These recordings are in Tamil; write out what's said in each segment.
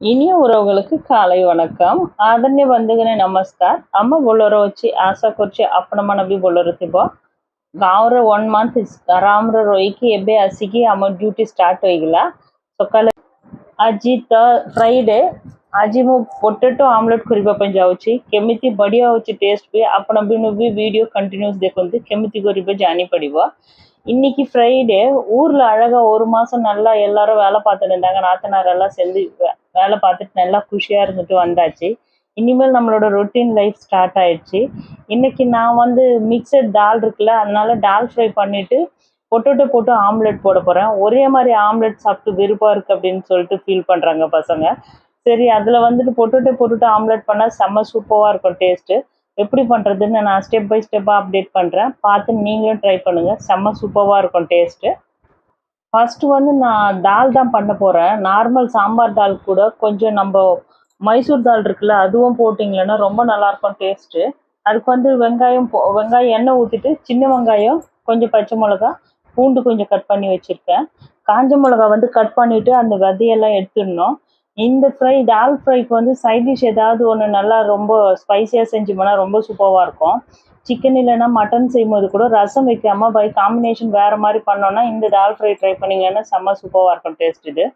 இனிய ಉರವುಗಳಿಗೆ ಕಾಲೈ ವಣಕಂ ಆದನ್ಯ ಬಂಧುಗನೆ ನಮಸ್ಕಾರ ಅಮ್ಮ ಬೋಲೋರ ವಚ್ಚಿ ಆಶಾ ಕೊರ್ಚಿ ಅಪ್ಪನ ಮನವಿ ಬೋಲೋರ ತಿಬ ಗಾಂವ್ರ ಒನ್ ಮಂತ್ ಆರಾಮ್ರ ರೋಯಿಕಿ ಎಬೆ ಅಸಿಗೆ ಅಮ್ಮ ಡ್ಯೂಟಿ ಸ್ಟಾರ್ಟ್ ಹೋಗಿಲ್ಲ ସକାଳେ ଆଜି ତ ଫ୍ରାଇଡେ ଆଜି ମୁଁ ପୋଟେଟୋ ଆମଲେଟ୍ କରିବା ପାଇଁ ଯାଉଛି କେମିତି ବଢ଼ିଆ ହେଉଛି ଟେଷ୍ଟ ବି ଆପଣ ବି ବି ଭିଡ଼ିଓ କଣ୍ଟିନ୍ୟୁସ୍ ଦେଖନ୍ତୁ କେମିତି କରିବେ ଜାଣିପାରିବ இன்னைக்கு ஃப்ரைடே ஊர்ல அழகா ஒரு மாசம் நல்லா எல்லாரும் வேலை பார்த்துட்டு இருந்தாங்க. நாத்தனார் எல்லாம் சேர்ந்து வேலை பார்த்துட்டு நல்லா குஷியா இருந்துட்டு வந்தாச்சு. இனிமேல் நம்மளோட ரொட்டீன் லைஃப் ஸ்டார்ட் ஆயிடுச்சு. இன்னைக்கு நான் வந்து மிக்சட் டால் இருக்குல்ல அதனால டால் ஃப்ரை பண்ணிட்டு பொட்டோட்டோ போட்டு ஆம்லெட் போட போறேன். ஒரே மாதிரி ஆம்லெட் சாப்பிட்டு வெறுப்பா இருக்கு அப்படின்னு சொல்லிட்டு ஃபீல் பண்றாங்க பசங்க. சரி அதுல வந்துட்டு பொட்டோட்டோ போட்டுட்டு ஆம்லெட் பண்ணா செம்ம சூப்பராக இருக்கும் டேஸ்ட்டு எப்படி பண்ணுறதுன்னு நான் ஸ்டெப் பை ஸ்டெப்பாக அப்டேட் பண்ணுறேன் பார்த்து நீங்களும் ட்ரை பண்ணுங்கள் செம்ம சூப்பராக இருக்கும் டேஸ்ட்டு ஃபஸ்ட்டு வந்து நான் தால் தான் பண்ண போகிறேன் நார்மல் சாம்பார் தால் கூட கொஞ்சம் நம்ம மைசூர் தால் இருக்குல்ல அதுவும் போட்டிங்களன்னா ரொம்ப நல்லாயிருக்கும் டேஸ்ட்டு அதுக்கு வந்து வெங்காயம் போ- வெங்காயம் எண்ணெய் ஊற்றிட்டு சின்ன வெங்காயம் கொஞ்சம் பச்சை மிளகா பூண்டு கொஞ்சம் கட் பண்ணி வச்சுருக்கேன். காஞ்ச மிளகா வந்து கட் பண்ணிவிட்டு அந்த விதையெல்லாம் எடுத்துடணும். இந்த ஃப்ரை தால் ஃப்ரைக்கு வந்து சைட் டிஷ் ஏதாவது ஒன்று நல்லா ரொம்ப ஸ்பைஸியாக செஞ்சோம்னா ரொம்ப சூப்பராக இருக்கும். சிக்கன் இல்லைன்னா மட்டன் செய்யும்போது கூட ரசம் வைக்காமல் பை காம்பினேஷன் வேறு மாதிரி பண்ணோன்னா இந்த தால் ஃப்ரை ட்ரை பண்ணீங்கன்னா செம்ம சூப்பராக இருக்கும் டேஸ்ட் இது.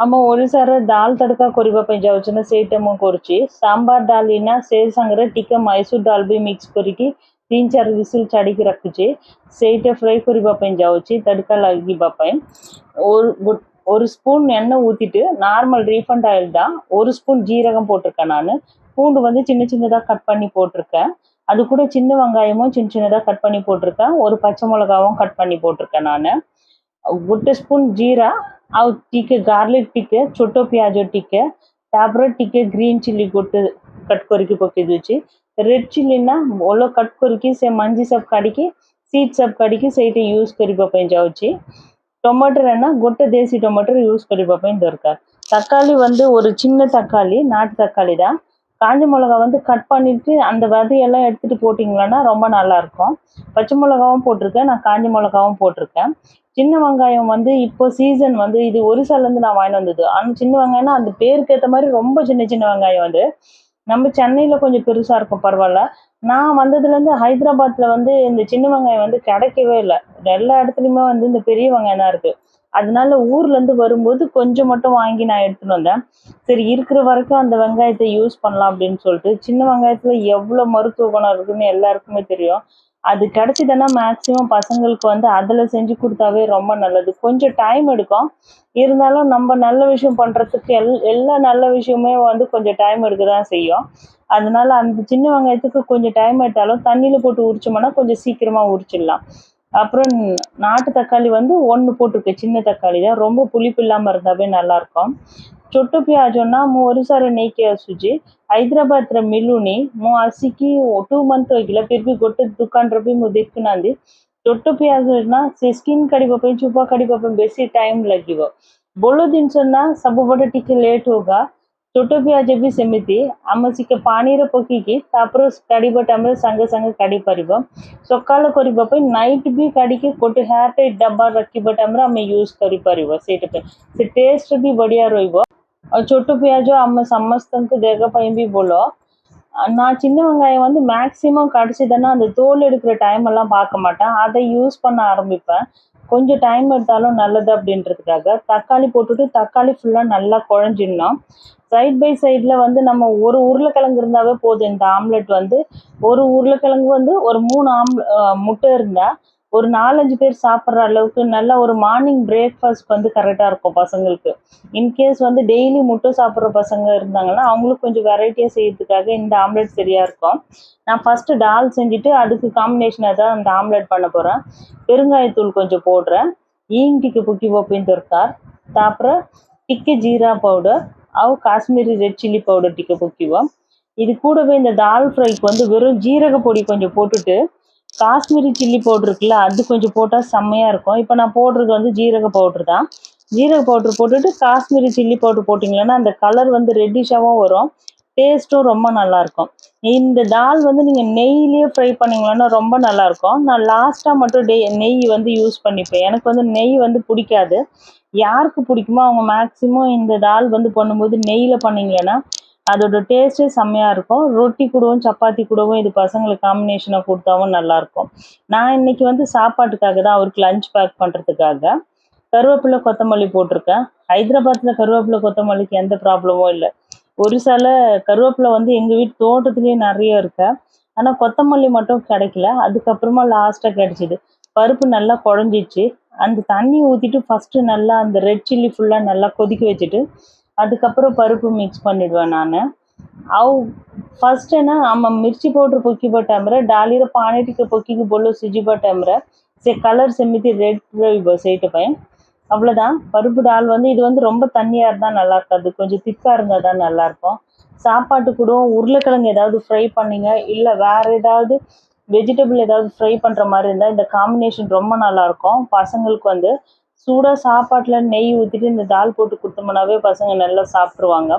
நம்ம ஒடிசார தால் தடுக்கா கொரிப பெంచవచ్చిన సేటము కొరిచి సాంబార్ దాల్ ఇనా సేల్ సంగర టిక్క மிக்ஸ் దాల్ தீன் சார் விசில் तीन ரக்குச்சு. विसिल ஃப்ரை रखुचे से फ्राई करने तड़का लगे और ଯାଉଛି ତଡ଼କା ଲାଗିବା ପାଇଁ ஒரு ஒரு- ஒரு ஸ்பூன் எண்ணெய் ஊற்றிட்டு நார்மல் ரீஃபண்ட் ஆயில் தான் ஒரு ஸ்பூன் ஜீரகம் போட்டிருக்கேன் நான் பூண்டு வந்து சின்ன சின்னதாக கட் பண்ணி போட்டிருக்கேன் அது கூட சின்ன வெங்காயமும் சின்ன சின்னதாக கட் பண்ணி போட்டிருக்கேன் ஒரு பச்சை மிளகாவும் கட் பண்ணி போட்டிருக்கேன் நான் ଗୋଟେ ସ୍ପୁନ୍ ଜିରା ଆଉ ଟିକେ ଗାର୍ଲିକ ଟିକେ ଛୋଟ ପିଆଜ ଟିକେ ତାପରେ ଟିକେ ଗ୍ରୀନ୍ ଚିଲି ଗୋଟେ କଟ୍ କରିକି ପକେଇ ଦଉଛି ରେଡ୍ ଚିଲି ନା ଭଲ କଟ୍ କରିକି ସେ ମଞ୍ଜି ସବୁ କାଢ଼ିକି ସିଡ୍ ସବୁ କାଢ଼ିକି ସେଇଠି ୟୁଜ୍ କରିବା ପାଇଁ ଯାଉଛି ಟೊಮೊಟೊನ கொட்டை தேசி ಟೊಮೊಟೊ யூஸ் பண்ணி பார்ப்பேன் இருக்கார் தக்காளி வந்து ஒரு சின்ன தக்காளி நாட்டு தக்காளி தான். காஞ்ச மிளகா வந்து கட் பண்ணிவிட்டு அந்த விதையெல்லாம் எடுத்துட்டு போட்டிங்களான்னா ரொம்ப நல்லாயிருக்கும் பச்சை மிளகாவும் போட்டிருக்கேன் நான் காஞ்ச மிளகாவும் போட்டிருக்கேன். சின்ன வெங்காயம் வந்து இப்போ சீசன் வந்து இது ஒரிசாலேருந்து நான் வாங்கிட்டு வந்தது. ஆனால் சின்ன வெங்காயம்னா அந்த பேருக்கு ஏற்ற மாதிரி ரொம்ப சின்ன சின்ன வெங்காயம் வந்து நம்ம சென்னையில் கொஞ்சம் பெருசாக இருக்கும் பரவாயில்ல. நான் வந்ததுலேருந்து ஹைதராபாத்தில் வந்து இந்த சின்ன வெங்காயம் வந்து கிடைக்கவே இல்லை. எல்லா இடத்துலையுமே வந்து இந்த பெரிய வெங்காயம் தான் இருக்குது அதனால ஊர்லேருந்து வரும்போது கொஞ்சம் மட்டும் வாங்கி நான் எடுத்துகிட்டு வந்தேன். சரி இருக்கிற வரைக்கும் அந்த வெங்காயத்தை யூஸ் பண்ணலாம் அப்படின்னு சொல்லிட்டு சின்ன வெங்காயத்தில் எவ்வளோ மருத்துவ குணம் இருக்குன்னு எல்லாருக்குமே தெரியும். அது கிடைச்சிதுன்னா மேக்ஸிமம் பசங்களுக்கு வந்து அதில் செஞ்சு கொடுத்தாவே ரொம்ப நல்லது. கொஞ்சம் டைம் எடுக்கும். இருந்தாலும் நம்ம நல்ல விஷயம் பண்ணுறதுக்கு எல் எல்லா நல்ல விஷயமே வந்து கொஞ்சம் டைம் எடுக்க தான் செய்யும். அதனால அந்த சின்ன வெங்காயத்துக்கு கொஞ்சம் டைம் எடுத்தாலும் தண்ணியில் போட்டு உரிச்சோம்னா கொஞ்சம் சீக்கிரமாக உரிச்சிடலாம். அப்புறம் நாட்டு தக்காளி வந்து ஒன்று போட்டிருக்கேன் சின்ன தக்காளி தான். ரொம்ப புளிப்பு இல்லாமல் இருந்தாவே நல்லாயிருக்கும். చుట్టు ప్యాజున్న మూరుసారి నీకే సుజి హైదరాబాద్ర మిల్లుని మూ అసికి టూ మంత్ ఇలా పిరిపి గొట్టు దుకాన్ రూపి మూ దిక్కునంది చుట్టు ప్యాజున్న స్కిన్ కడిపోయి చుప్ప కడిపోయి బెసి టైం లగివ బొళ్ళు దించున్న సబ్బు బొట్ట టికి లేటుగా ଲାଗିବ ବଡ଼ ଜିନିଷ ନା ସବୁବେଳେ ଟିକେ ଲେଟ୍ ହୋଗା ଛୋଟ ପିଆଜ ବି ସେମିତି ଆମେ ଟିକେ ପାଣିରେ ପକେଇକି ତାପରେ କାଢ଼ିବା ଟାଇମ୍ରେ ସାଙ୍ଗେ ସାଙ୍ଗେ କାଢ଼ି ପାରିବ ସକାଳ କରିବା ପାଇଁ ନାଇଟ୍ ବି କାଢ଼ିକି ଗୋଟେ ହେୟାର ଟାଇଟ୍ ଡବା ରଖିବା ଟାଇମ୍ରେ ଆମେ ୟୁଜ୍ କରିପାରିବ ସେଇଟା ପାଇଁ ସେ ଟେଷ୍ଟ ବି ବଢ଼ିଆ ରହିବ ଆଉ ଛୋଟ ପିଆଜ ଆମ ସମସ୍ତଙ୍କୁ ଦେହ ପାଇଁ ବି ଭଲ நான் சின்ன வெங்காயம் வந்து மேக்ஸிமம் கடிச்சிதுன்னா அந்த தோல் எடுக்கிற டைம் எல்லாம் பார்க்க மாட்டேன் அதை யூஸ் பண்ண ஆரம்பிப்பேன் கொஞ்சம் டைம் எடுத்தாலும் நல்லது அப்படின்றதுக்காக தக்காளி போட்டுட்டு தக்காளி ஃபுல்லாக நல்லா குழஞ்சிடணும். சைட் பை சைடில் வந்து நம்ம ஒரு உருளைக்கிழங்கு இருந்தாவே போதும். இந்த ஆம்லெட் வந்து ஒரு உருளைக்கிழங்கு வந்து ஒரு மூணு ஆம் முட்டை இருந்தால் ஒரு நாலஞ்சு பேர் சாப்பிட்ற அளவுக்கு நல்ல ஒரு மார்னிங் பிரேக்ஃபாஸ்ட் வந்து கரெக்டாக இருக்கும் பசங்களுக்கு. இன்கேஸ் வந்து டெய்லி முட்டை சாப்பிட்ற பசங்க இருந்தாங்கன்னா அவங்களுக்கு கொஞ்சம் வெரைட்டியாக செய்யறதுக்காக இந்த ஆம்லெட் சரியாக இருக்கும். நான் ஃபஸ்ட்டு டால் செஞ்சுட்டு அதுக்கு காம்பினேஷனாக தான் அந்த ஆம்லெட் பண்ண போகிறேன் பெருங்காயத்தூள் கொஞ்சம் போடுறேன். ఏంటికి పుట్టి పోయిన దొరకారు తాపర டிக்கு ஜீரா பவுடர் అవు காஷ்மீரி ரெட் சில்லி பவுடர் டிக்கு புக்கிவோம் இது கூடவே இந்த தால் ஃப்ரைக்கு வந்து வெறும் ஜீரக பொடி கொஞ்சம் போட்டுட்டு காஷ்மீரி சில்லி பவுடர் இருக்குல்ல அது கொஞ்சம் போட்டால் செம்மையாக இருக்கும். இப்போ நான் போடுறது வந்து ஜீரக பவுட்ரு தான். ஜீரக பவுட்ரு போட்டுட்டு காஷ்மீரி சில்லி பவுட்ரு போட்டிங்கன்னா அந்த கலர் வந்து ரெட்டிஷாகவும் வரும். டேஸ்ட்டும் ரொம்ப நல்லா இருக்கும் இந்த தால் வந்து நீங்கள் நெய்லேயே ஃப்ரை பண்ணீங்கன்னா ரொம்ப நல்லாயிருக்கும். நான் லாஸ்ட்டாக மட்டும் டே நெய் வந்து யூஸ் பண்ணிப்பேன். எனக்கு வந்து நெய் வந்து பிடிக்காது. யாருக்கு பிடிக்குமோ அவங்க மேக்ஸிமம் இந்த தால் வந்து பண்ணும்போது நெய்யில் பண்ணீங்கன்னா அதோட டேஸ்ட்டே செம்மையாக இருக்கும். ரொட்டி கூடவும் சப்பாத்தி கூடவும் இது பசங்களுக்கு காம்பினேஷனாக கொடுத்தாவும் நல்லாயிருக்கும். நான் இன்னைக்கு வந்து சாப்பாட்டுக்காக தான் அவருக்கு லஞ்ச் பேக் பண்ணுறதுக்காக கருவேப்பிலை கொத்தமல்லி போட்டிருக்கேன். ஹைதராபாத்தில் கருவேப்பிலை கொத்தமல்லிக்கு எந்த ப்ராப்ளமும் இல்லை. ஒரு சில கருவேப்பிலை வந்து எங்கள் வீட்டு தோட்டத்துலேயே நிறைய இருக்கு. ஆனால் கொத்தமல்லி மட்டும் கிடைக்கல. அதுக்கப்புறமா லாஸ்ட்டாக கிடைச்சிது. பருப்பு நல்லா குழஞ்சிச்சு. அந்த தண்ணி ஊற்றிட்டு ஃபஸ்ட்டு நல்லா அந்த ரெட் சில்லி ஃபுல்லாக நல்லா கொதிக்க வச்சுட்டு அதுக்கப்புறம் பருப்பு மிக்ஸ் பண்ணிடுவேன் நான். ಅವು ಫಸ್ಟ್ ಏನ ಅಮ್ಮ ಮಿರ್ಚಿ ಪೌಡ್ರ್ ಪೊಕ್ಕಿಬೋ ಟೈಮ್ರೆ ಡಾಲಿರ ಪಾಣಿಟಿಕ ಪೊಕ್ಕಿಗೆ ಬೊಲ್ಲು ಸಿಜಿಬೋ ಟೈಮ್ರೆ சே கலர் செமித்தி ரெட் இப்போ சேட்டு பையன். அவ்வளோதான் பருப்பு டால் வந்து இது வந்து ரொம்ப தண்ணியாக இருந்தால் நல்லா இருக்காது. கொஞ்சம் திக்காக இருந்தால் தான் நல்லாயிருக்கும் சாப்பாட்டு கூட உருளைக்கிழங்கு ஏதாவது ஃப்ரை பண்ணிங்க இல்லை வேறு ஏதாவது வெஜிடபிள் ஏதாவது ஃப்ரை பண்ணுற மாதிரி இருந்தால் இந்த காம்பினேஷன் ரொம்ப நல்லாயிருக்கும் பசங்களுக்கு வந்து சூடாக சாப்பாட்டில் நெய் ஊற்றிட்டு இந்த தால் போட்டு கொடுத்தோம்னாவே பசங்க நல்லா சாப்பிட்ருவாங்க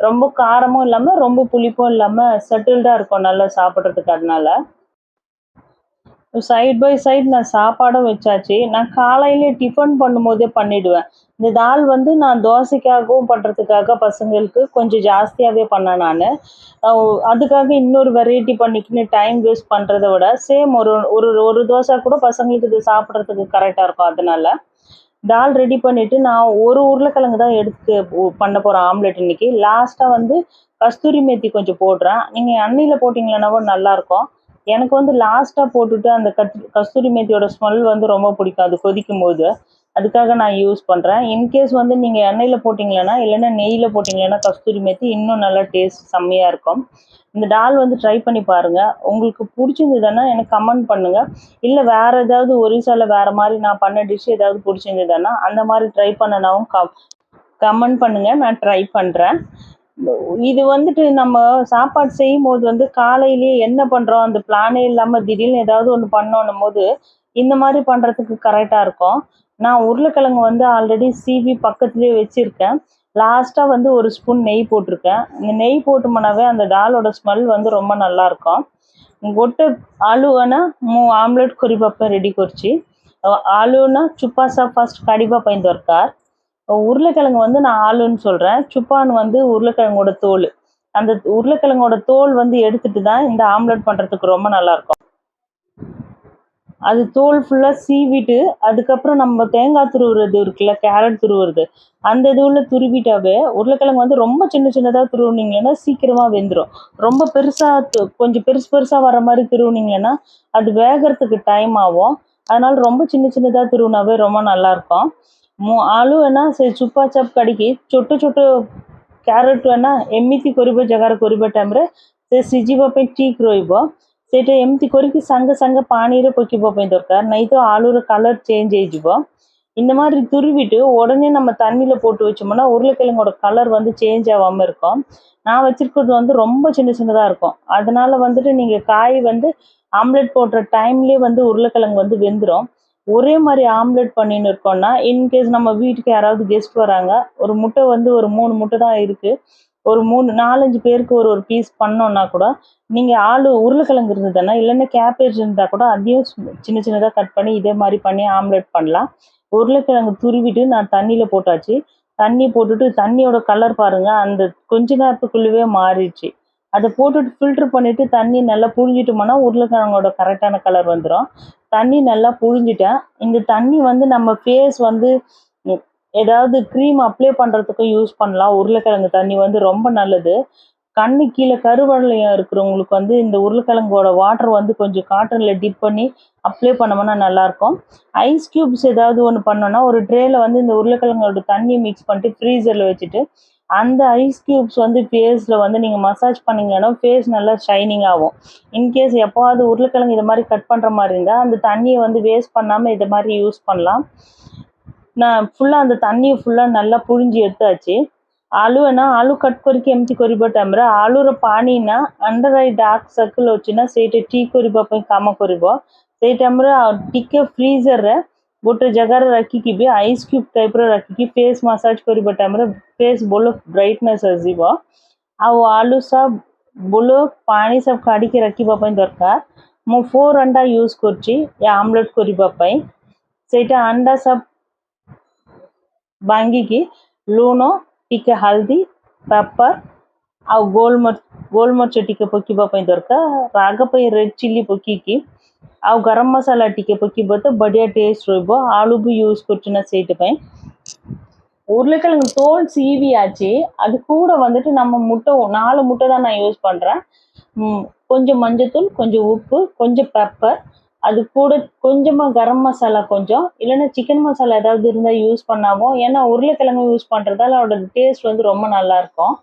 ரொம்ப காரமும் இல்லாமல் ரொம்ப புளிப்பும் இல்லாமல் செட்டில்டாக இருக்கும் நல்லா சாப்பிட்றதுக்கு அதனால. சைட் பை சைட் நான் சாப்பாடும் வச்சாச்சு. நான் காலையிலே டிஃபன் பண்ணும்போதே பண்ணிடுவேன். இந்த தால் வந்து நான் தோசைக்காகவும் பண்ணுறதுக்காக பசங்களுக்கு கொஞ்சம் ஜாஸ்தியாகவே பண்ணேன் நான். அதுக்காக இன்னொரு வெரைட்டி பண்ணிக்கின்னு டைம் வேஸ்ட் பண்ணுறத விட சேம் ஒரு ஒரு ஒரு தோசை கூட பசங்களுக்கு இது சாப்பிட்றதுக்கு கரெக்டாக இருக்கும் அதனால. தால் ரெடி பண்ணிவிட்டு நான் ஒரு உருளைக்கிழங்கு தான் எடுத்து பண்ண போகிறேன் ஆம்லெட் இன்னைக்கு. லாஸ்ட்டாக வந்து கஸ்தூரி மேத்தி கொஞ்சம் போடுறேன். நீங்கள் எண்ணெயில் போட்டிங்களேனாவோ நல்லாயிருக்கும். எனக்கு வந்து லாஸ்ட்டாக போட்டுட்டு அந்த கத் கஸ்தூரி மேத்தியோட ஸ்மெல் வந்து ரொம்ப பிடிக்கும். அது கொதிக்கும் போது அதுக்காக நான் யூஸ் பண்ணுறேன் இன்கேஸ் வந்து நீங்கள் எண்ணெயில் போட்டிங்களேன்னா இல்லைன்னா நெய்யில் போட்டிங்களேன்னா கஸ்தூரி மேத்தி இன்னும் நல்லா டேஸ்ட் செம்மையாக இருக்கும். இந்த டால் வந்து ட்ரை பண்ணி பாருங்கள் உங்களுக்கு பிடிச்சிருந்ததுன்னா எனக்கு கமெண்ட் பண்ணுங்கள் இல்லை வேறு ஏதாவது ஒரிசாவில் வேறு மாதிரி நான் பண்ண டிஷ் ஏதாவது பிடிச்சிருந்ததுன்னா அந்த மாதிரி ட்ரை பண்ணனாவும் கம் கமெண்ட் பண்ணுங்கள் நான் ட்ரை பண்ணுறேன் இது வந்துட்டு நம்ம சாப்பாடு செய்யும் போது வந்து காலையிலேயே என்ன பண்ணுறோம் அந்த பிளானே இல்லாமல் திடீர்னு ஏதாவது ஒன்று பண்ணோன்னும் போது இந்த மாதிரி பண்ணுறதுக்கு கரெக்டாக இருக்கும். நான் உருளைக்கிழங்கு வந்து ஆல்ரெடி சீவி பக்கத்துலேயே வச்சுருக்கேன். லாஸ்ட்டாக வந்து ஒரு ஸ்பூன் நெய் போட்டிருக்கேன். இந்த நெய் போட்டோம்னாவே அந்த டாலோட ஸ்மெல் வந்து ரொம்ப நல்லாயிருக்கும் ஒட்டு ಆಲೂವನ್ನ மூ ಆಮ್ಲೆಟ್ ಕೊರಿಬಪ್ಪ ரெடி குறிச்சி ಆಲೂನ சுப்பாசா ஃபர்ஸ்ட் கடிபா பயந்து இருக்கார் உருளைக்கிழங்கு வந்து நான் ஆளுன்னு சொல்கிறேன் சுப்பான்னு வந்து உருளைக்கிழங்கோட தோல். அந்த உருளைக்கிழங்கோட தோல் வந்து எடுத்துட்டு தான் இந்த ஆம்லெட் பண்ணுறதுக்கு ரொம்ப நல்லாயிருக்கும் அது தோல் ஃபுல்லாக சீவிட்டு அதுக்கப்புறம் நம்ம தேங்காய் துருவுறது இருக்குல்ல கேரட் துருவுறது அந்த இதுவில் துருவிட்டாவே உருளைக்கிழங்கு வந்து ரொம்ப சின்ன சின்னதாக துருவுனீங்கன்னா சீக்கிரமாக வெந்துடும் ரொம்ப பெருசாக கொஞ்சம் பெருசு பெருசாக வர மாதிரி துருவுனீங்கன்னா அது வேகறதுக்கு டைம் ஆகும் அதனால ரொம்ப சின்ன சின்னதாக துருவினாவே ரொம்ப நல்லாயிருக்கும் ମୁଁ ଆଳୁ ଏନା ସେ ଚୁପା ଚାପ୍ କାଢ଼ିକି ଛୋଟ ଛୋଟ କ୍ୟାରେଟ୍ ଏନା ଏମିତି କରିବ ଜାଗାରେ କରିବା ଟାଇମ୍ରେ ସେ ସିଝିବା ପାଇଁ ଠିକ୍ ରହିବ ସେଇଟା ଏମିତି କରିକି ସାଙ୍ଗେ ସାଙ୍ଗେ ପାଣିରେ ପକାଇବା ପାଇଁ ଦରକାର ନାଇଁ ତ ଆଳୁର கலர் சேஞ்ச் ହେଇଯିବ இந்த மாதிரி துருவிட்டு உடனே நம்ம தண்ணியில் போட்டு வச்சோம்னா உருளைக்கிழங்கோட கலர் வந்து சேஞ்ச் ஆகாமல் இருக்கும் நான் வச்சிருக்கிறது வந்து ரொம்ப சின்ன சின்னதாக இருக்கும் அதனால வந்துட்டு நீங்கள் காய் வந்து ஆம்லெட் போடுற டைம்லேயே வந்து உருளைக்கிழங்கு வந்து வெந்துடும் ஒரே மாதிரி ஆம்லெட் பண்ணின்னு இருக்கோம்னா இன்கேஸ் நம்ம வீட்டுக்கு யாராவது கெஸ்ட் வராங்க ஒரு முட்டை வந்து ஒரு மூணு முட்டை தான் இருக்குது ஒரு மூணு நாலஞ்சு பேருக்கு ஒரு ஒரு பீஸ் பண்ணோன்னா கூட நீங்கள் ஆளு உருளைக்கிழங்கு இருந்ததுன்னா இல்லைன்னா கேபேஜ் இருந்தால் கூட அதையும் சின்ன சின்னதாக கட் பண்ணி இதே மாதிரி பண்ணி ஆம்லெட் பண்ணலாம். உருளைக்கிழங்கு துருவிட்டு நான் தண்ணியில் போட்டாச்சு. தண்ணி போட்டுட்டு தண்ணியோட கலர் பாருங்கள் அந்த கொஞ்ச நேரத்துக்குள்ளவே மாறிடுச்சு. அதை போட்டுட்டு ஃபில்டர் பண்ணிவிட்டு தண்ணி நல்லா புழிஞ்சிட்டோம்னா உருளைக்கிழங்கோட கரெக்டான கலர் வந்துடும் தண்ணி நல்லா புழிஞ்சிட்டேன். இந்த தண்ணி வந்து நம்ம ஃபேஸ் வந்து ஏதாவது க்ரீம் அப்ளை பண்ணுறதுக்கும் யூஸ் பண்ணலாம். உருளைக்கிழங்கு தண்ணி வந்து ரொம்ப நல்லது. கண்ணு கீழே கருவளையம் இருக்கிறவங்களுக்கு வந்து இந்த உருளைக்கிழங்கோட வாட்டர் வந்து கொஞ்சம் காட்டனில் டிப் பண்ணி அப்ளை பண்ணோம்னா நல்லாயிருக்கும். ஐஸ் க்யூப்ஸ் ஏதாவது ஒன்று பண்ணோன்னா ஒரு ட்ரேயில் வந்து இந்த உருளைக்கிழங்கோட தண்ணியை மிக்ஸ் பண்ணிட்டு ஃப்ரீசரில் வச்சுட்டு அந்த ஐஸ் க்யூப்ஸ் வந்து ஃபேஸில் வந்து நீங்கள் மசாஜ் பண்ணிங்கன்னா ஃபேஸ் நல்லா ஷைனிங் ஆகும். இன்கேஸ் எப்போவாவது உருளைக்கிழங்கு இது மாதிரி கட் பண்ணுற மாதிரி இருந்தால் அந்த தண்ணியை வந்து வேஸ்ட் பண்ணாமல் இது மாதிரி யூஸ் பண்ணலாம். நான் ஃபுல்லாக அந்த தண்ணியை ஃபுல்லாக நல்லா புழிஞ்சு எடுத்தாச்சு ଆଳୁ ନା ଆଳୁ କଟ୍ କରିକି ଏମିତି କରିବା ଟାଇମ୍ରେ ଆଳୁର ପାଣି ନା ଅଣ୍ଡର ଆଇ ଡାର୍କ ସର୍କଲ୍ ଅଛି ନା ସେଇଟା ଠିକ୍ କରିବା ପାଇଁ କାମ କରିବ ସେଇ ଟାଇମ୍ରେ ଟିକେ ଫ୍ରିଜର୍ରେ ଗୋଟେ ଜାଗାରେ ରଖିକି ବି ଆଇସ୍ କ୍ୟୁବ୍ ଟାଇପ୍ର ରଖିକି ଫେସ୍ ମସାଜ କରିବା ଟାଇମ୍ରେ ଫେସ୍ ଭଲ ବ୍ରାଇଟନେସ୍ ଆସିବ ଆଉ ଆଳୁ ସବ ଭଲ ପାଣି ସବୁ କାଢ଼ିକି ରଖିବା ପାଇଁ ଦରକାର ମୁଁ ଫୋର୍ ଅଣ୍ଡା ୟୁଜ୍ କରୁଛି ଏ ଆମଲେଟ୍ କରିବା ପାଇଁ ସେଇଟା ଅଣ୍ଡା ସବ ଭାଙ୍ଗିକି ଲୁଣ ଟିକେ ହଳଦୀ ପେପର ଆଉ ଗୋଲମରିଚ ଗୋଲମରିଚ ଟିକେ ପକାଇବା ପାଇଁ ଦରକାର ରାଗ ପାଇଁ ରେଡ୍ ଚିଲି ପକେଇକି ଆଉ ଗରମ ମସଲା ଟିକେ ପକେଇବ ତ ବଢ଼ିଆ ଟେଷ୍ଟ ରହିବ ଆଳୁ ବି யூஸ் କରୁଛୁ ନା ସେଇଥିପାଇଁ உருளைக்கிழங்கு தோல் சீவியாச்சு அது கூட வந்துட்டு நம்ம முட்டை நாலு முட்டை தான் நான் யூஸ் பண்ணுறேன் கொஞ்சம் மஞ்சத்தூள் கொஞ்சம் உப்பு கொஞ்சம் பெப்பர் அது கூட கொஞ்சமாக கரம் மசாலா கொஞ்சம் இல்லைன்னா சிக்கன் மசாலா ஏதாவது இருந்தால் யூஸ் பண்ணாமோ ஏன்னா உருளைக்கிழங்கு யூஸ் பண்ணுறதால அதோட டேஸ்ட் வந்து ரொம்ப நல்லாயிருக்கும்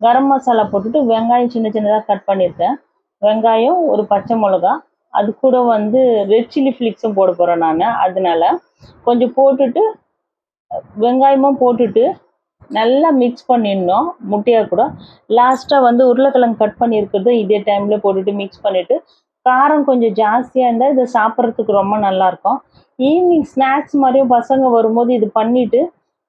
கரம் மசாலா போட்டுட்டு வெங்காயம் சின்ன சின்னதாக கட் பண்ணியிருக்கேன். வெங்காயம் ஒரு பச்சை மிளகா அது கூட வந்து ரெட் சில்லி ஃப்ளிக்ஸும் போட போகிறேன் நான் அதனால கொஞ்சம் போட்டுட்டு வெங்காயமும் போட்டுட்டு நல்லா மிக்ஸ் பண்ணிடணும் முட்டையாக கூட. லாஸ்ட்டாக வந்து உருளைக்கிழங்கு கட் பண்ணியிருக்கிறது இதே டைமில் போட்டுட்டு மிக்ஸ் பண்ணிவிட்டு காரம் கொஞ்சம் ஜாஸ்தியாக இருந்தால் இதை சாப்பிட்றதுக்கு ரொம்ப நல்லாயிருக்கும் ஈவினிங் ஸ்நாக்ஸ் மாதிரியும் பசங்க வரும்போது இது பண்ணிவிட்டு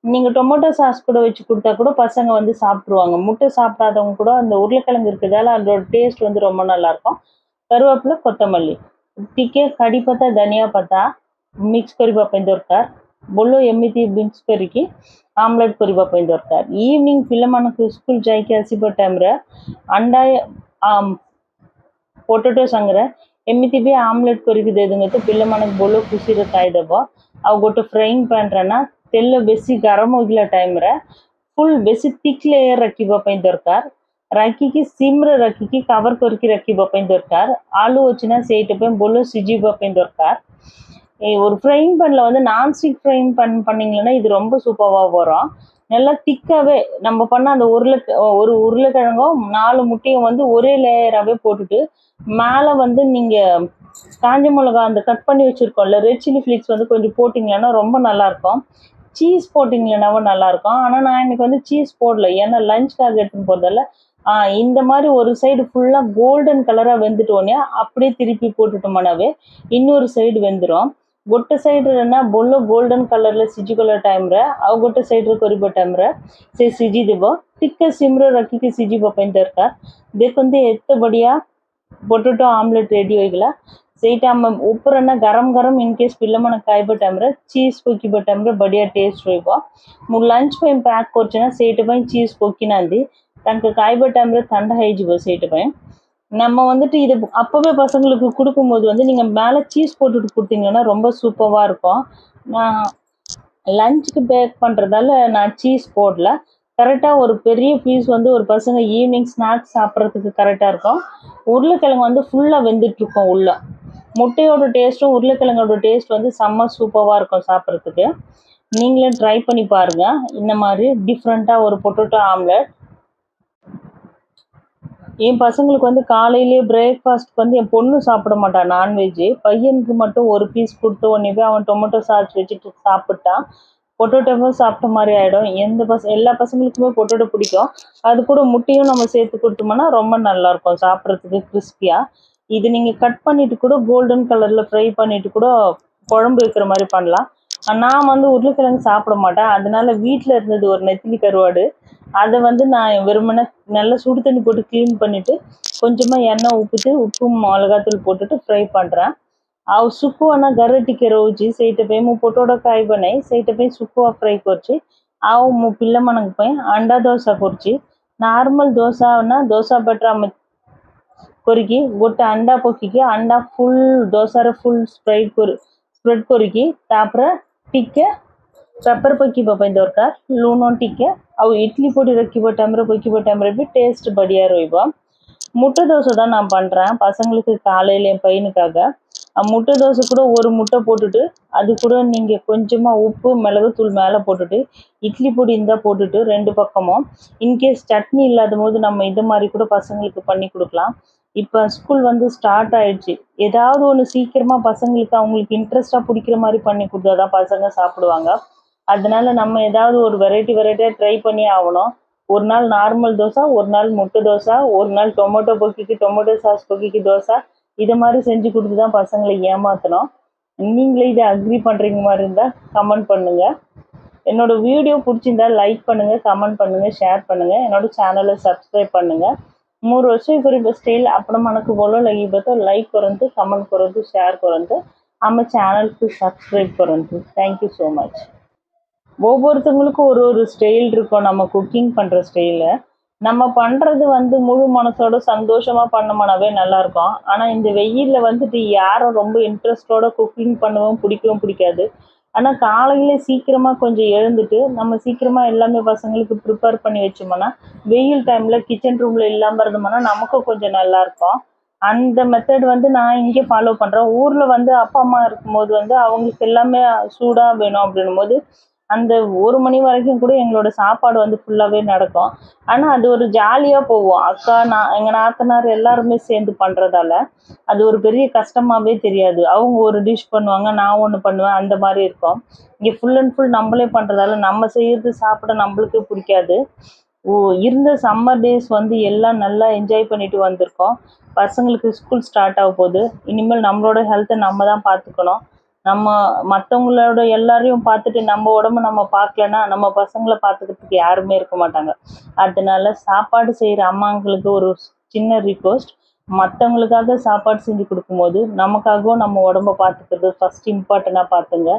நீங்கள் டொமேட்டோ சாஸ் கூட வச்சு கொடுத்தா கூட பசங்க வந்து சாப்பிட்ருவாங்க முட்டை சாப்பிடாதவங்க கூட அந்த உருளைக்கிழங்கு இருக்கிறதால அதோட டேஸ்ட் வந்து ரொம்ப நல்லாயிருக்கும் கருவேப்பிலை கொத்தமல்லி ଟିକେ କଢ଼ି ପତ୍ତା ଧନିଆ ପତ୍ତା ମିକ୍ସ କରିବା ପାଇଁ ଦରକାର ଭଲ ଏମିତି ମିକ୍ସ କରିକି ଆମଲେଟ୍ କରିବା ପାଇଁ ଦରକାର ଇଭିନିଂ ପିଲାମାନଙ୍କୁ ସ୍କୁଲ ଯାଇକି ଆସିବା ଟାଇମ୍ରେ ଅଣ୍ଡା ପୋଟାଟୋ ସାଙ୍ଗରେ ଏମିତି ବି ଆମଲେଟ୍ କରିକି ଦେଇଦେବେ ତ ପିଲାମାନଙ୍କୁ ଭଲ ଖୁସିରେ ଖାଇଦେବ ଆଉ ଗୋଟେ ଫ୍ରାଇଂ ପ୍ୟାନ୍ରେ ନା ତେଲ ବେଶୀ ଗରମ ହୋଇଗଲା ଟାଇମ୍ରେ ଫୁଲ୍ ବେଶୀ ଥିକ୍ ଲେୟର୍ ରଖିବା ପାଇଁ ଦରକାର ରଖିକି ସିମ୍ରେ ରଖିକି କଭର୍ କରିକି ରଖିବା ପାଇଁ ଦରକାର ଆଳୁ ଅଛି ନା ସେଇଟା ପାଇଁ ଭଲ ସିଝିବା ପାଇଁ ଦରକାର ஏ- ஒரு ஃப்ரைங் பேனில் வந்து நான்ஸ்டிக் ஃப்ரைங் பேன் பண்ணிங்கன்னா இது ரொம்ப சூப்பராக வரும் நல்லா திக்காகவே நம்ம பண்ண அந்த உருளை ஒரு உருளைக்கிழங்கும் நாலு முட்டையும் வந்து ஒரே லேயராகவே போட்டுட்டு மேலே வந்து நீங்கள் காஞ்ச மிளகா அந்த கட் பண்ணி வச்சுருக்கோம்ல ரெட் சில்லி ஃப்ளிக்ஸ் வந்து கொஞ்சம் போட்டிங்கன்னா ரொம்ப நல்லாயிருக்கும். சீஸ் போட்டிங்கன்னாவும் நல்லாயிருக்கும். ஆனால் நான் இன்னைக்கு வந்து சீஸ் போடல. ஏன்னா லஞ்சுக்காக எடுத்துன்னு போகிறதால இந்த மாதிரி ஒரு சைடு ஃபுல்லாக கோல்டன் கலராக வெந்துட்டோன்னே அப்படியே திருப்பி போட்டுட்டோம்னாவே இன்னொரு சைடு வெந்துடும் గొట్టు సైడ్ రన బొల్లో గోల్డెన్ కలర్ ల ಸಿಜಿ ಕಲ ಟೈಮ್ ರ, ಅವು ಗೊಟ್ಟು ಸೈಡ್ ರ ಕೊರಿಬ ಟೈಮ್ ರ, ಸೆ ಸಿಜಿ ದಿಬ ತಿಕ್ಕ ಸಿಮ್ರ ರಕ್ಕಿ ಕೆ ಸಿಜಿ ಬಪೆನ್ ದರ್ಕ ದೇಕೊಂದೆ ಎತ್ತ ಬಡಿಯಾ ಪೊಟೊಟೊ ಆಮ್ಲೆಟ್ ರೆಡಿ ಹೋಯಿಗಲ ಸೈಟ್ ಅಮ್ಮ ಉಪ್ಪರನ್ನ ಗರಂ ಗರಂ ಇನ್ ಕೇಸ್ ಪಿಲ್ಲಮನ ಕಾಯ್ಬ ಟೈಮ್ ರ ಚೀಸ್ ಪೊಕ್ಕಿ ಬ ಟೈಮ್ ರ ಬಡಿಯಾ ಟೇಸ್ಟ್ ಹೋಯಿಬ ಮು ಲಂಚ್ ಪೈನ್ ಪ್ಯಾಕ್ ಕೊರ್ಚಿನ ಸೈಟ್ ಪೈನ್ ಚೀಸ್ ಪೊಕ್ಕಿನಂದಿ ತಂಕ ಕಾಯ್ಬ ಟೈಮ್ ರ ತಂಡ ಹೈಜಿಬ ಸೈಟ್ ಪೈನ್ நம்ம வந்துட்டு இது அப்போவே பசங்களுக்கு கொடுக்கும்போது வந்து நீங்கள் மேலே சீஸ் போட்டுட்டு கொடுத்தீங்கன்னா ரொம்ப சூப்பராக இருக்கும். நான் லஞ்சுக்கு பேக் பண்ணுறதால நான் சீஸ் போடல. கரெக்டாக ஒரு பெரிய பீஸ் வந்து ஒரு பசங்க ஈவினிங் ஸ்நாக்ஸ் சாப்பிட்றதுக்கு கரெக்டாக இருக்கும். உருளைக்கிழங்கு வந்து ஃபுல்லாக வெந்துட்டுருக்கும் உள்ள. முட்டையோட டேஸ்ட்டும் உருளைக்கிழங்கோட டேஸ்ட் வந்து செம்ம சூப்பராக இருக்கும் சாப்பிட்றதுக்கு. நீங்களே ட்ரை பண்ணி பாருங்கள் இந்த மாதிரி டிஃப்ரெண்ட்டாக ஒரு பொட்டேட்டோ ஆம்லெட் என் பசங்களுக்கு வந்து காலையிலேயே பிரேக்ஃபாஸ்ட்க்கு வந்து என் பொண்ணு சாப்பிட மாட்டான் நான்வெஜ்ஜு பையனுக்கு மட்டும் ஒரு பீஸ் கொடுத்த போய் அவன் டொமேட்டோ சாஸ் வச்சுட்டு சாப்பிட்டான் பொட்டோட்டோவும் சாப்பிட்ட மாதிரி ஆகிடும் எந்த பச எல்லா பசங்களுக்குமே பொட்டோட்டோ பிடிக்கும். அது கூட முட்டையும் நம்ம சேர்த்து கொடுத்தோம்னா ரொம்ப நல்லாயிருக்கும் சாப்பிட்றதுக்கு கிறிஸ்பியாக இது நீங்கள் கட் பண்ணிட்டு கூட கோல்டன் கலரில் ஃப்ரை பண்ணிட்டு கூட குழம்பு வைக்கிற மாதிரி பண்ணலாம். நான் வந்து உருளைக்கிழங்கு சாப்பிட மாட்டேன் அதனால வீட்டில் இருந்தது ஒரு நெத்திலி கருவாடு அதை வந்து நான் வெறுமனே நல்லா சுடு தண்ணி போட்டு க்ளீன் பண்ணிவிட்டு கொஞ்சமாக எண்ணெய் ஊற்றிட்டு உப்பு மிளகாத்தூள் போட்டுட்டு ஃப்ரை பண்ணுறேன் ଆଉ ଶୁଖୁଆ ଘରେ ଟିକେ ରହୁଛି ସେଇଟା ପାଇଁ ମୁଁ ପୋଟଳ ଖାଇବ ନାହିଁ ସେଇଟା ପାଇଁ ଶୁଖୁଆ ଫ୍ରାଏ କରୁଛି ଆଉ ମୋ ପିଲାମାନଙ୍କ ପାଇଁ ଅଣ୍ଡା ଦୋସା କରୁଛି ନର୍ମାଲ୍ ଦୋସା ନା ଦୋସା ବ୍ୟାଟର୍ ଆମେ କରିକି ଗୋଟେ ଅଣ୍ଡା ପକେଇକି ଅଣ୍ଡା ଫୁଲ୍ ଦୋସାରେ ଫୁଲ୍ ସ୍ପ୍ରେଡ୍ କରି ସ୍ପ୍ରେଡ୍ କରିକି ତାପରେ ଟିକେ ପେପର୍ ପକେଇବା ପାଇଁ ଦରକାର ଲୁଣ ଟିକେ ଆଉ இட்லி பொடி வைக்கிற டைமில் வைக்கிற டைமில் ବି டேஸ்ட் बढ़िया ରହିବ முட்டை தோசை தான் நான் பண்ணுறேன் பசங்களுக்கு காலையில் என் பையனுக்காக அஹ் முட்டை தோசை கூட ஒரு முட்டை போட்டுட்டு அது கூட நீங்கள் கொஞ்சமாக உப்பு மிளகுத்தூள் மேலே போட்டுட்டு இட்லி பொடி இருந்தால் போட்டுட்டு ரெண்டு பக்கமும் இன்கேஸ் சட்னி இல்லாத போது நம்ம இது மாதிரி கூட பசங்களுக்கு பண்ணி கொடுக்கலாம் இப்போ ஸ்கூல் வந்து ஸ்டார்ட் ஆயிடுச்சு. ஏதாவது ஒன்று சீக்கிரமாக பசங்களுக்கு அவங்களுக்கு இன்ட்ரெஸ்டாக பிடிக்கிற மாதிரி பண்ணி கொடுத்தா தான் பசங்க சாப்பிடுவாங்க. அதனால நம்ம ஏதாவது ஒரு வெரைட்டி வெரைட்டியாக ட்ரை பண்ணி ஆகணும். ஒரு நாள் நார்மல் தோசை ஒரு நாள் முட்டை தோசை ஒரு நாள் டொமேட்டோ பொக்கிக்கு டொமேட்டோ சாஸ் பொக்கிக்கு தோசை. இதை மாதிரி செஞ்சு கொடுத்து தான் பசங்களை ஏமாற்றணும் நீங்களே இதை அக்ரி பண்ணுறீங்க மாதிரி இருந்தால் கமெண்ட் பண்ணுங்கள் என்னோடய வீடியோ பிடிச்சிருந்தா லைக் பண்ணுங்கள் கமெண்ட் பண்ணுங்கள் ஷேர் பண்ணுங்கள் என்னோடய சேனலை சப்ஸ்கிரைப் பண்ணுங்கள் మూడు వచ్చాయి గురించి స్టైల్ అప్పుడు మనకు గొడవ లగిపోతే லைக் కొరంతు కమెంట్ కొరంతు ஷேர் కొరంతు நம்ம சேனலுக்கு சப்ஸ்கிரைப் பண்ணுறது தேங்க்யூ ஸோ மச் ஒவ்வொருத்தவங்களுக்கும் ஒரு ஒரு ஸ்டைல் இருக்கும். நம்ம குக்கிங் பண்ணுற ஸ்டைலில் நம்ம பண்ணுறது வந்து முழு மனசோட சந்தோஷமாக பண்ணோம்னாவே நல்லாயிருக்கும் ஆனால் இந்த வெயிலில் வந்துட்டு யாரும் ரொம்ப இன்ட்ரெஸ்டோட குக்கிங் பண்ணவும் பிடிக்கவும் பிடிக்காது. ஆனால் காலையில் சீக்கிரமாக கொஞ்சம் எழுந்துட்டு நம்ம சீக்கிரமாக எல்லாமே பசங்களுக்கு ப்ரிப்பேர் பண்ணி வச்சோம்னா வெயில் டைமில் கிச்சன் ரூமில் இல்லாமல் இருந்தோம்னா நமக்கும் கொஞ்சம் நல்லா இருக்கும். அந்த மெத்தட் வந்து நான் இங்கே ஃபாலோ பண்ணுறேன் ஊரில் வந்து அப்பா அம்மா இருக்கும்போது வந்து அவங்களுக்கு எல்லாமே சூடாக வேணும் அப்படின்னும் போது அந்த ஒரு மணி வரைக்கும் கூட எங்களோட சாப்பாடு வந்து ஃபுல்லாகவே நடக்கும். ஆனால் அது ஒரு ஜாலியாக போகும். அக்கா நான் எங்கள் நாத்தனார் எல்லாருமே சேர்ந்து பண்ணுறதால அது ஒரு பெரிய கஷ்டமாகவே தெரியாது. அவங்க ஒரு டிஷ் பண்ணுவாங்க நான் ஒன்று பண்ணுவேன் அந்த மாதிரி இருக்கும். இங்கே ஃபுல் அண்ட் ஃபுல் நம்மளே பண்ணுறதால நம்ம செய்கிறது சாப்பிட நம்மளுக்கு பிடிக்காது. ஓ இருந்த சம்மர் டேஸ் வந்து எல்லாம் நல்லா என்ஜாய் பண்ணிட்டு வந்திருக்கோம். பசங்களுக்கு ஸ்கூல் ஸ்டார்ட் ஆக போகுது. இனிமேல் நம்மளோட ஹெல்த்தை நம்ம தான் பார்த்துக்கணும். நம்ம மற்றவங்களோட எல்லாரையும் பார்த்துட்டு நம்ம உடம்ப நம்ம பார்க்கலன்னா நம்ம பசங்களை பார்த்துக்கிறதுக்கு யாருமே இருக்க மாட்டாங்க. அதனால சாப்பாடு செய்கிற அம்மாங்களுக்கு ஒரு சின்ன ரிக்வஸ்ட் மற்றவங்களுக்காக சாப்பாடு செஞ்சு கொடுக்கும்போது நமக்காகவும் நம்ம உடம்ப பார்த்துக்கிறது ஃபஸ்ட் இம்பார்ட்டண்ட்டாக பார்த்துங்க.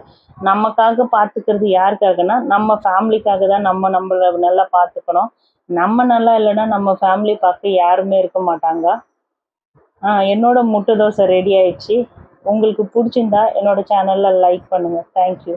நமக்காக பார்த்துக்கிறது யாருக்காகனா நம்ம ஃபேமிலிக்காக தான் நம்ம நம்மளை நல்லா பார்த்துக்கணும். நம்ம நல்லா இல்லைன்னா நம்ம ஃபேமிலி பார்க்க யாருமே இருக்க மாட்டாங்க. என்னோட முட்டை தோசை ரெடி ஆயிடுச்சு. உங்களுக்கு பிடிச்சிருந்தா என்னோட சேனலில் லைக் பண்ணுங்கள் தேங்க்யூ